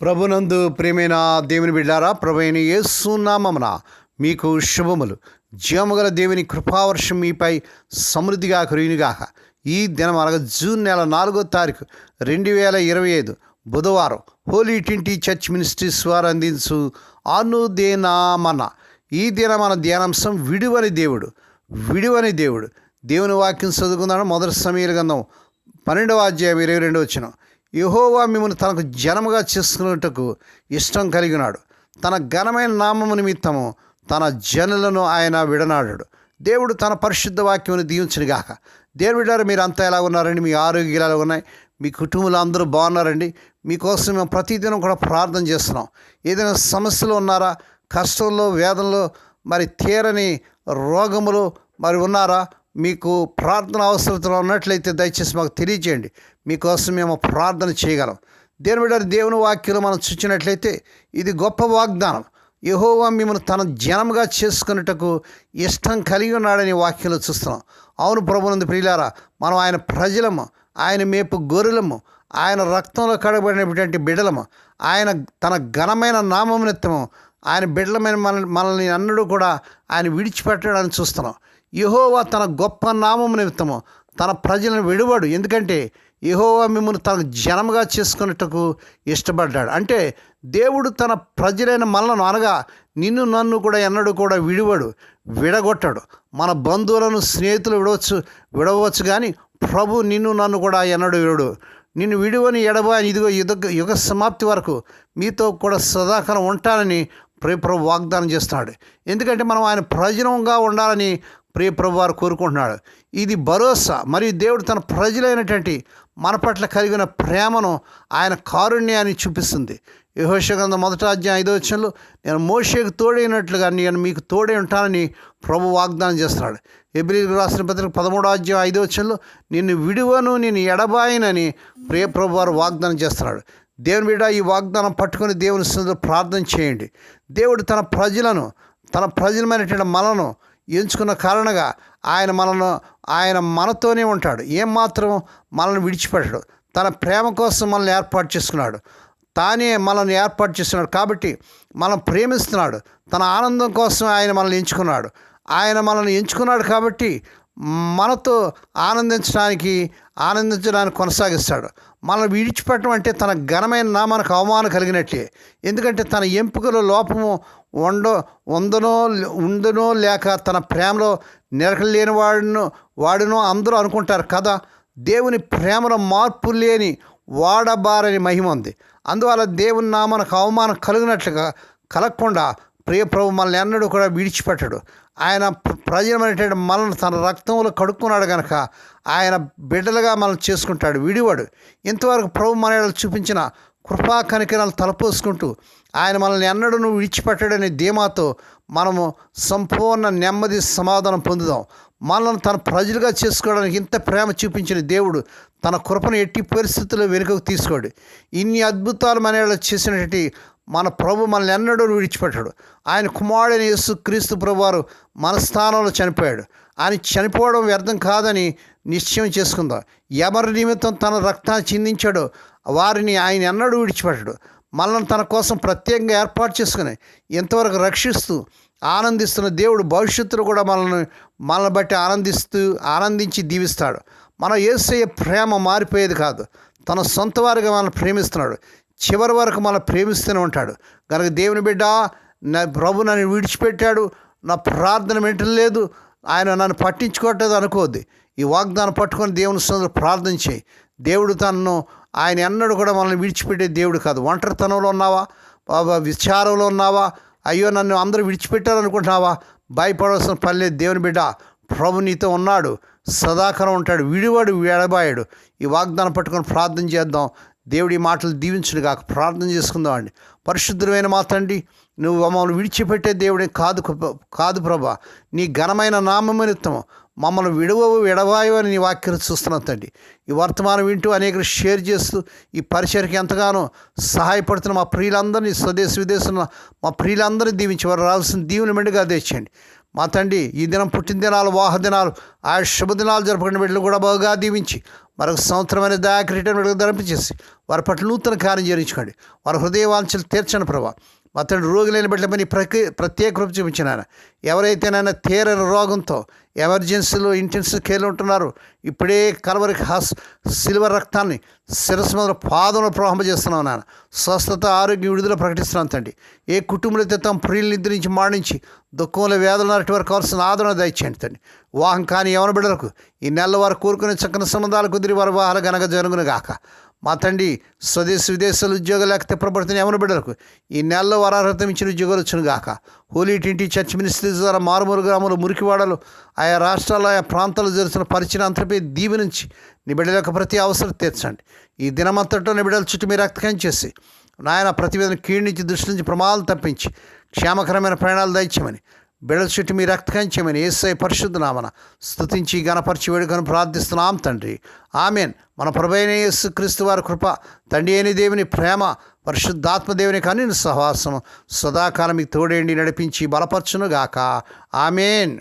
ప్రభునందు ప్రేమైన దేవుని బిడ్డారా ప్రభైన ఏసునామమున మీకు శుభములు. జీవముగల దేవుని కృపావర్షం మీపై సమృద్ధిగా కురియునిగాక ఈ దినం అనగా జూన్ నెల నాలుగో తారీఖు రెండు వేల ఇరవై ఐదు బుధవారం హోలీ ట్వంటీ చర్చ్ మినిస్ట్రీస్ వారు అందించు అనుదేనామన. ఈ దిన మన ధ్యానాంశం విడువని దేవుడు విడువని దేవుడు. దేవుని వాక్యం చదువుకుందాం. మొదటి సమీర గంధం పన్నెండవ అధ్యాయం ఇరవై రెండు వచ్చిన యహోవా మిమ్మల్ని తనకు జనముగా చేసుకునేటకు ఇష్టం కలిగినాడు. తన ఘనమైన నామము నిమిత్తము తన జనులను ఆయన విడనాడాడు. దేవుడు తన పరిశుద్ధ వాక్యమును దీవించునుగాక. దేవుడారు మీరు అంతా ఎలా ఉన్నారండి? మీ ఆరోగ్యాలు ఎలా ఉన్నాయి? మీ కుటుంబంలో అందరూ బాగున్నారండి? మీకోసం మేము ప్రతిదినం కూడా ప్రార్థన చేస్తున్నాం. ఏదైనా సమస్యలు ఉన్నారా? కష్టంలో వేదనలో మరి తీరని రోగములు మరి ఉన్నారా? మీకు ప్రార్థన అవసరతలో ఉన్నట్లయితే దయచేసి మాకు తెలియజేయండి. మీకోసం మేము ప్రార్థన చేయగలం. దేని బిడ్డ దేవుని వాక్యంలో మనం చూచినట్లయితే ఇది గొప్ప వాగ్దానం. యహోవా మిమ్మల్ని తన జనముగా చేసుకున్నటకు ఇష్టం కలిగి ఉన్నాడని వాక్యంలో చూస్తున్నాం. అవును ప్రభునందు ప్రియులారా మనం ఆయన ప్రజలము ఆయన మేపు గొర్రెలము ఆయన రక్తంలో కడబడినటువంటి బిడలము ఆయన తన ఘనమైన నామనిత్తము ఆయన బిడ్డలమైన మన మనల్ని అన్నడు కూడా ఆయన విడిచిపెట్టడాన్ని చూస్తున్నాం. యహోవా తన గొప్ప నామము నిమిత్తము తన ప్రజలను విడువడు. ఎందుకంటే యహోవా మిమ్మల్ని తన జనముగా చేసుకున్నట్టుకు ఇష్టపడ్డాడు. అంటే దేవుడు తన ప్రజలైన మనలను అనగా నిన్ను నన్ను కూడా ఎన్నడూ కూడా విడివడు విడగొట్టాడు. మన బంధువులను స్నేహితులు విడవచ్చు విడవచ్చు కానీ ప్రభు నిన్ను నన్ను కూడా ఎన్నడూ విడడు నిన్ను విడువని ఎడబా ఇదిగో యుగ యుగ సమాప్తి వరకు మీతో కూడా సదాకాలం ఉంటానని ప్రభు వాగ్దానం చేస్తున్నాడు. ఎందుకంటే మనం ఆయన ప్రయోజనంగా ఉండాలని ప్రియప్రభు వారు కోరుకుంటున్నాడు. ఇది భరోసా. మరియు దేవుడు తన ప్రజలైనటువంటి మన పట్ల కలిగిన ప్రేమను ఆయన కారుణ్యాన్ని చూపిస్తుంది. యహోషగంధ మొదట అధ్యాయం ఐదో వచ్చంలో నేను మోషేకు తోడైనట్లుగా నేను మీకు తోడే ఉంటానని ప్రభు వాగ్దానం చేస్తున్నాడు. ఎబ్రిల్ రాసిన పత్రిక పదమూడో అధ్యాయం ఐదో వచ్చంలో నిన్ను విడువను నేను ఎడబాయినని ప్రియప్రభు వారు వాగ్దానం చేస్తున్నాడు. దేవుని బిడ్డ ఈ వాగ్దానం పట్టుకొని దేవుని ప్రార్థన చేయండి. దేవుడు తన ప్రజలను తన ప్రజలమైనటువంటి మనను ఎంచుకున్న కారణంగా ఆయన మనను ఆయన మనతోనే ఉంటాడు. ఏమాత్రం మనల్ని విడిచిపెట్టడు. తన ప్రేమ కోసం మనల్ని ఏర్పాటు చేసుకున్నాడు. తానే మనల్ని ఏర్పాటు చేస్తున్నాడు కాబట్టి మనం ప్రేమిస్తున్నాడు. తన ఆనందం కోసం ఆయన మనల్ని ఎంచుకున్నాడు. ఆయన మనల్ని ఎంచుకున్నాడు కాబట్టి మనతో ఆనందించడానికి ఆనందించడానికి కొనసాగిస్తాడు. మనం విడిచిపెట్టడం అంటే తన ఘనమైన నామానికి అవమానం కలిగినట్టే. ఎందుకంటే తన ఎంపికలో లోపము ఉండో ఉందనో ఉందనో లేక తన ప్రేమలో నిరకలేని వాడును వాడునో అందరూ అనుకుంటారు కదా. దేవుని ప్రేమలో మార్పు లేని వాడబారని మహిమ ఉంది. అందువల్ల దేవుని నామానికి అవమానం కలిగినట్లుగా కలగకుండా ప్రియ ప్రభు మనల్ని ఎన్నడూ కూడా విడిచిపెట్టడు. ఆయన ప్రజలమైనటువంటి మనల్ని తన రక్తంలో కడుక్కున్నాడు కనుక ఆయన బిడ్డలుగా మనం చేసుకుంటాడు విడివాడు. ఇంతవరకు ప్రభు మన చూపించిన కృపా కనికరాలు తలపోసుకుంటూ ఆయన మనల్ని ఎన్నడూ నువ్వు విడిచిపెట్టాడనే ధీమాతో మనము సంపూర్ణ నెమ్మది సమాధానం పొందుదాం. మనల్ని తన ప్రజలుగా చేసుకోవడానికి ఇంత ప్రేమ చూపించిన దేవుడు తన కృపను ఎట్టి పరిస్థితుల్లో వెనుకకు తీసుకోడు. ఇన్ని అద్భుతాలు మన చేసినటువంటి మన ప్రభు మనల్ని ఎన్నడూ విడిచిపెట్టాడు. ఆయన కుమారుడైన యేసు క్రీస్తు ప్రభువారు మన స్థానంలో చనిపోయాడు. ఆయన చనిపోవడం వ్యర్థం కాదని నిశ్చయం చేసుకుందాం. ఎవరి నిమిత్తం తన రక్తాన్ని చిందించాడో వారిని ఆయన ఎన్నడూ విడిచిపెట్టాడు. మనల్ని తన కోసం ప్రత్యేకంగా ఏర్పాటు చేసుకుని ఇంతవరకు రక్షిస్తూ ఆనందిస్తున్న దేవుడు భవిష్యత్తులో కూడా మనల్ని మనల్ని బట్టి ఆనందిస్తూ ఆనందించి దీవిస్తాడు. మన ఏసయ్య ప్రేమ మారిపోయేది కాదు. తన సొంత వారిగా మనల్ని ప్రేమిస్తున్నాడు. చివరి వరకు మనం ప్రేమిస్తూనే ఉంటాడు. కనుక దేవుని బిడ్డ నా ప్రభు నన్ను విడిచిపెట్టాడు నా ప్రార్థన వింటలేదు ఆయన నన్ను పట్టించుకోవట్లేదు అనుకోవద్దు. ఈ వాగ్దానం పట్టుకొని దేవుని సొంత ప్రార్థన చేయి. దేవుడు తనను ఆయన ఎన్నడూ కూడా మనల్ని విడిచిపెట్టే దేవుడు కాదు. ఒంటరితనంలో ఉన్నావా? బాబా విచారంలో ఉన్నావా? అయ్యో నన్ను అందరూ విడిచిపెట్టారనుకుంటున్నావా? భయపడవలసిన పని లేదు. దేవుని బిడ్డ ప్రభు నీతో ఉన్నాడు. సదాకాలం ఉంటాడు. విడివాడు ఎడబాయాడు ఈ వాగ్దానం పట్టుకొని ప్రార్థన చేద్దాం. దేవుడి మాటలు దీవించునుగాక ప్రార్థన చేసుకుందాం అండి. పరిశుద్ధమైన మా తండ్రి నువ్వు మమ్మల్ని విడిచిపెట్టే దేవుడే కాదు కాదు ప్రభా. నీ ఘనమైన నామము నిమిత్తము మమ్మల్ని విడవవు విడవాయు అని నీ వాక్యం చూస్తున్నాం తండ్రి. ఈ వర్తమానం వింటూ అనేకలు షేర్ చేస్తూ ఈ పరిచయకి ఎంతగానో సహాయపడుతున్న మా ప్రియులందరినీ స్వదేశ విదేశంలో మా ప్రియులందరినీ దీవించి వారు రావాల్సిన దీవుని మెండుగా తెచ్చండి. మా తండ్రి ఈ దినం పుట్టిన దినాలు ఆ శుభదినాలు జరపకుండా బిడ్డలు కూడా బాగా దీవించి మరొక సంవత్సరమైన దాకిరీటం విడుదల ధరింపచేసి వారి పట్ల నూతన కార్యం చేయించుకోండి. వారి హృదయ వాంఛలు తీర్చండి అతడు మా తండ్రి రోగులైన బిడ్డలపై ప్రతి ప్రత్యేక రూపం చూపించిన ఎవరైతే నాన్న తీరని రోగంతో ఎమర్జెన్సీలో ఇంటెన్సివ్ కేర్లు ఉంటున్నారో ఇప్పుడే కలవరికి హాస్ సిల్వర్ రక్తాన్ని శిరస్సు మీద పాదంలో ప్రవహింపజేస్తున్నాం నాన్న. స్వస్థత ఆరోగ్యం విడుదల ప్రకటిస్తున్నాను తండ్రి. ఏ కుటుంబంలో అయితే తమ ప్రియులు నిద్రించి మాడించి దుఃఖంలో వేదన అటు వరకు కావాల్సిన ఆదరణ దయచేయండి తండ్రి. వాహం కాని ఎవరి బిడ్డలకు ఈ నెల వారు కోరుకునే చక్కని సంబంధాలు కుదిరి వారి వాహాలు గనక జరుగును గాక. మా తండ్రి స్వదేశ విదేశాల ఉద్యోగాలు లేకపోతే ప్రభుత్వం ఎవరు బిడ్డలకు? ఈ నెలలో వారు అర్హత ఇచ్చిన ఉద్యోగాలు వచ్చును గాక. హోలీ టింటి చర్చ్ మినిస్ట్రీస్ ద్వారా మారుమూరు గ్రామాలు మురికివాడలు ఆయా రాష్ట్రాలు ఆయా ప్రాంతాలు జరుగుతున్న పరిచయం అంతటిపై దీవి నుంచి నీ బిడ్డల యొక్క ప్రతి అవసరం తీర్చండి. ఈ దినమంతటో నీ బిడ్డల చుట్టూ మీరు రక్తకం చేసి నాయన ప్రతివేదన క్షీణించి దృష్టి నుంచి ప్రమాదాలు తప్పించి క్షేమకరమైన ప్రయాణాలు దయచేయమని. బిడల చుట్టూ మీ రక్తకంచమని ఏసై పరిశుద్ధ నామన స్తుతించి గణపరిచి వేడుకను ప్రార్థిస్తున్నాం తండ్రి. ఆమెన్. మన ప్రభైన యేసు క్రీస్తు వారి కృప తండ్రి అయిన దేవుని ప్రేమ పరిశుద్ధాత్మ దేవుని సహవాసం సదాకాలం మీకు తోడేండి నడిపించి బలపరచునుగాక. ఆమెన్.